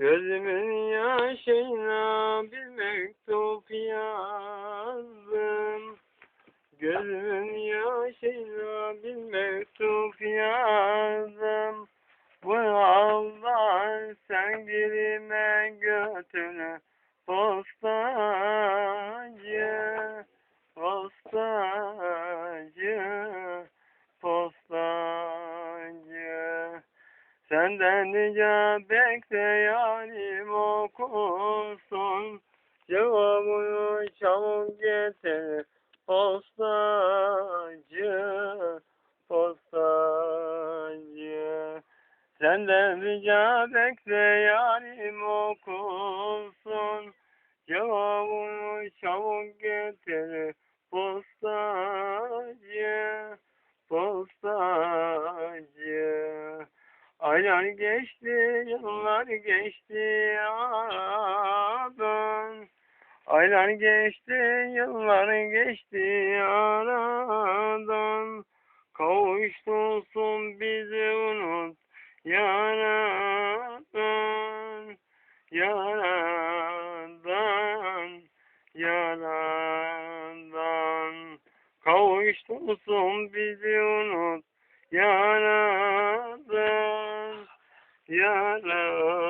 Gözümün yaşıyla bir mektup yazdım. Gözümün yaşıyla bir mektup yazdım. Bu Allah sevgilime götünü postacı, Senden rica bekle yarim okusun. Cevabını çabuk getir. Postacı, postacı. Senden rica bekle yarim okusun. Cevabını çabuk getir. Aylar geçti, yıllar geçti aradan. Aylar geçti, yıllar geçti aradan. Kavuştursun bizi unut yaradan. Yaradan, yaradan. Kavuştursun bizi unut yaradan. Yaradan,